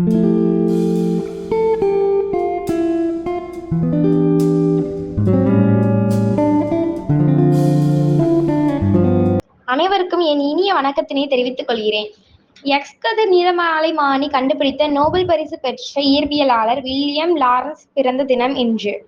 அனைவருக்கும் என் இனிய வணக்கத்தினை தெரிவித்துக் கொள்கிறேன். எக்ஸ்கதிர் நிறமாலைமானி கண்டுபிடித்த நோபல் பரிசு பெற்ற இயற்பியலாளர் வில்லியம் லாரன்ஸ் பிறந்த தினம் இன்று.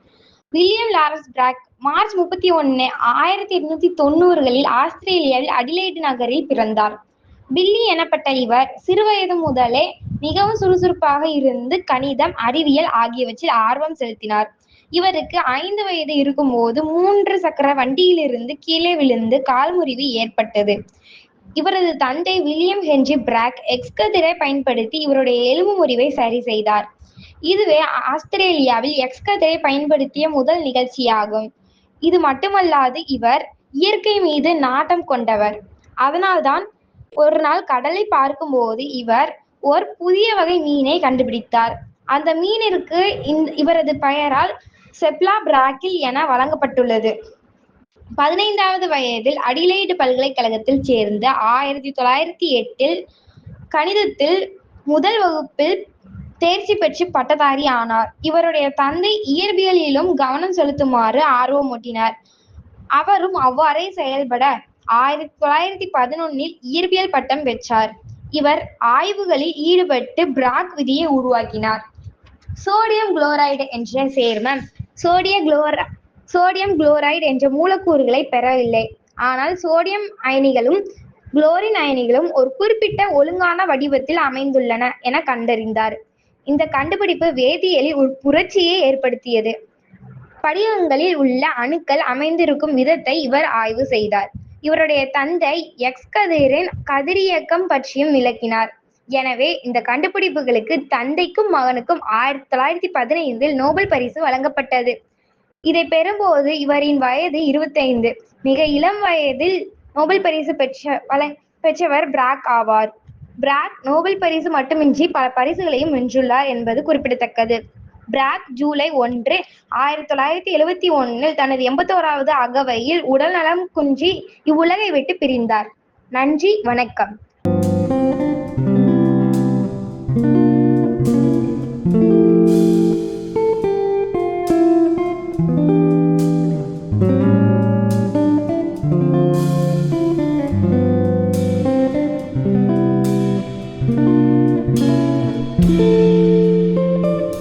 வில்லியம் லாரன்ஸ் பிராக் மார்ச் முப்பத்தி ஒன்னு ஆயிரத்தி எட்நூத்தி தொண்ணூறுகளில் ஆஸ்திரேலியாவில் அடிலைடு நகரில் பிறந்தார். பில்லி எனப்பட்ட இவர் சிறுவயது முதலே மிகவும் சுறுசுறுப்பாக இருந்து கணிதம் அறிவியல் ஆகியவற்றில் ஆர்வம் செலுத்தினார். இவருக்கு ஐந்து வயது இருக்கும்போது மூன்று சக்கர வண்டியிலிருந்து கீழே விழுந்து கால் முறிவு ஏற்பட்டது. இவரது தந்தை வில்லியம் ஹென்றி பிராக் எக்ஸ்கதிரை பயன்படுத்தி இவருடைய எலும்பு முறிவை சரி செய்தார். இதுவே ஆஸ்திரேலியாவில் எக்ஸ்கதிரை பயன்படுத்திய முதல் நிகழ்ச்சியாகும். இது மட்டுமல்லாது இவர் இயற்கை மீது நாட்டம் கொண்டவர். அதனால்தான் ஒரு நாள் கடலை பார்க்கும்போது இவர் ஒரு புதிய வகை மீனை கண்டுபிடித்தார். அந்த மீனிற்கு இவரது பெயரால் செப்லா பிராக்கில் என வழங்கப்பட்டுள்ளது. பதினைந்தாவது வயதில் அடிலைடு பல்கலைக்கழகத்தில் சேர்ந்து ஆயிரத்தி தொள்ளாயிரத்தி எட்டில் கணிதத்தில் முதல் வகுப்பில் தேர்ச்சி பெற்று பட்டதாரி ஆனார். இவருடைய தந்தை இயற்பியலிலும் கவனம் செலுத்துமாறு ஆர்வமூட்டினார். அவரும் அவ்வாறே செயல்பட ஆயிரத்தி தொள்ளாயிரத்தி பதினொன்னில் இயற்பியல் பட்டம் பெற்றார். இவர் ஆய்வுகளில் ஈடுபட்டு பிராக் விதியை உருவாக்கினார். சோடியம் குளோரைடு என்ற சேர்மம் சோடிய குளோர சோடியம் குளோரைடு என்ற மூலக்கூறுகளை பெறவில்லை. ஆனால் சோடியம் அயனிகளும் குளோரின் அயனிகளும் ஒரு குறிப்பிட்ட ஒழுங்கான வடிவத்தில் அமைந்துள்ளன என கண்டறிந்தார். இந்த கண்டுபிடிப்பு வேதியியலில் ஒரு புரட்சியை ஏற்படுத்தியது. படிகங்களில் உள்ள அணுக்கள் அமைந்திருக்கும் விதத்தை இவர் ஆய்வு செய்தார். இவருடைய தந்தை எக்ஸ் கதிரின் கதிரியக்கம் பற்றியும் விளக்கினார். எனவே இந்த கண்டுபிடிப்புகளுக்கு தந்தைக்கும் மகனுக்கும் ஆயிரத்தி தொள்ளாயிரத்தி பதினைந்தில் நோபல் பரிசு வழங்கப்பட்டது. இதை பெறும்போது இவரின் வயது இருபத்தைந்து. மிக இளம் வயதில் நோபல் பரிசு பெற்ற வழ பெற்றவர் பிராக் ஆவார். பிராக் நோபல் பரிசு மட்டுமின்றி பல பரிசுகளையும் வென்றுள்ளார் என்பது குறிப்பிடத்தக்கது. பிராக் ஜூலை ஒன்று ஆயிரத்தி தொள்ளாயிரத்தி எழுவத்தி ஒன்னில் தனது எண்பத்தோராவது அகவையில் உடல்நலம் குன்றி இவ்வுலகை விட்டு பிரிந்தார். நன்றி வணக்கம்.